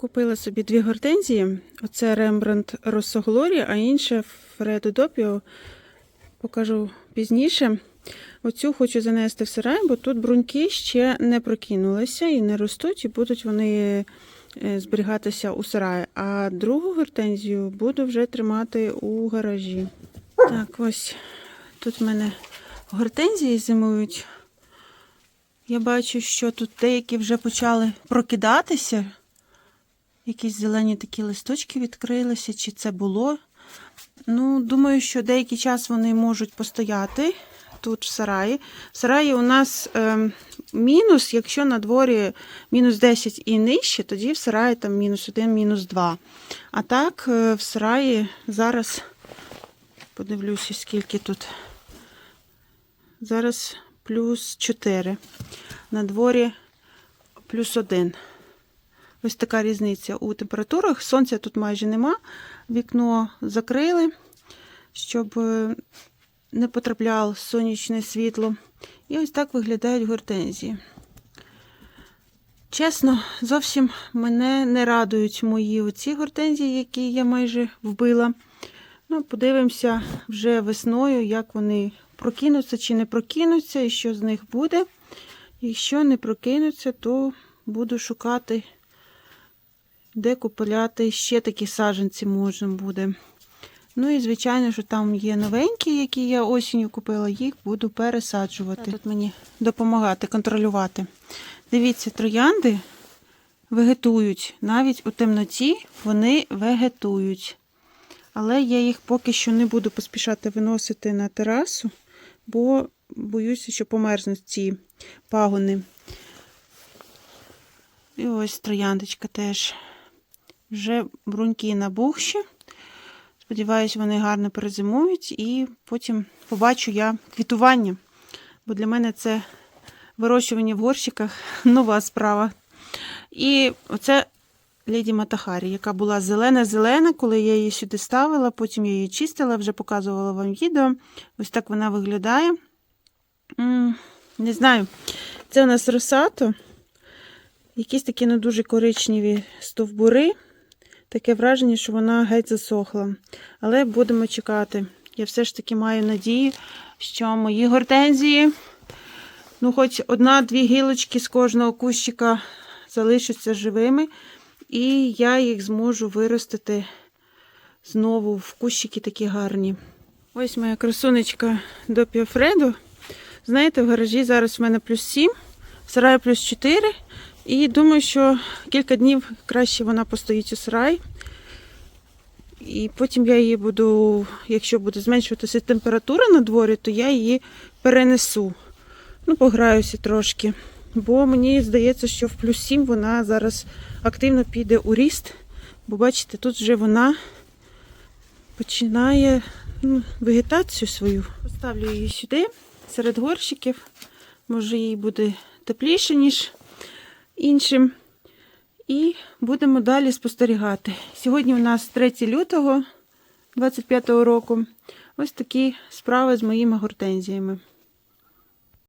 Купила собі дві гортензії. Оце Рембрандт Росоглорі, а інше Фредо Допіо. Покажу пізніше. Оцю хочу занести в сарай, бо тут бруньки ще не прокинулися і не ростуть, і будуть вони е, зберігатися у сараї. А другу гортензію буду вже тримати у гаражі. Так, ось тут в мене гортензії зимують. Я бачу, що тут деякі вже почали прокидатися. Якісь зелені такі листочки відкрилися, чи це було. Ну, думаю, що деякий час вони можуть постояти тут в сараї. В сараї у нас е, мінус, якщо на дворі мінус 10 і нижче, тоді в сараї там мінус 1, мінус 2. А так, е, в сараї зараз подивлюся, скільки тут. Зараз плюс 4. На дворі плюс 1. Ось така різниця у температурах. Сонця тут майже нема. Вікно закрили, щоб е, не потрапляло сонячне світло. І ось так виглядають гортензії. Чесно, зовсім мене не радують мої оці гортензії, які я майже вбила. Ну, подивимося вже весною, як вони прокинуться чи не прокинуться, і що з них буде. Якщо не прокинуться, то буду шукати, де купляти ще такі саджанці можна буде. Ну і, звичайно, що там є новенькі, які я осінню купила, їх буду пересаджувати. Тут мені допомагати, контролювати. Дивіться, троянди вегетують. Навіть у темноті вони вегетують. Але я їх поки що не буду поспішати виносити на терасу, бо боюся, що померзнуть ці пагони. І ось трояндочка теж. Вже бруньки набухші. Сподіваюсь, вони гарно перезимують і потім побачу я квітування. Бо для мене це вирощування в горщиках нова справа. І оце Леді Матахарі, яка була зелена-зелена, коли я її сюди ставила, потім я її чистила, вже показувала вам відео. Ось так вона виглядає. Не знаю, це у нас росато. Якісь такі не дуже коричневі стовбури. Таке враження, що вона геть засохла. Але будемо чекати. Я все ж таки маю надію, що мої гортензії, ну, хоч одна-дві гілочки з кожного кущика залишаться живими, і я їх зможу виростити знову в кущики такі гарні. Ось моя красунечка до Піофреду. Знаєте, в гаражі зараз в мене плюс 7, в сараї плюс 4. І думаю, що кілька днів краще вона постоїть у сараї. І потім я її буду, якщо буде зменшуватися температура на дворі, то я її перенесу. Ну, пограюся трошки. Бо мені здається, що в плюс 7 вона зараз активно піде у ріст. Бо бачите, тут вже вона починає ну, вегетацію свою. Поставлю її сюди, серед горщиків. Може, їй буде тепліше, ніж іншим. І будемо далі спостерігати. Сьогодні у нас 3 лютого 25 року. Ось такі справи з моїми гортензіями.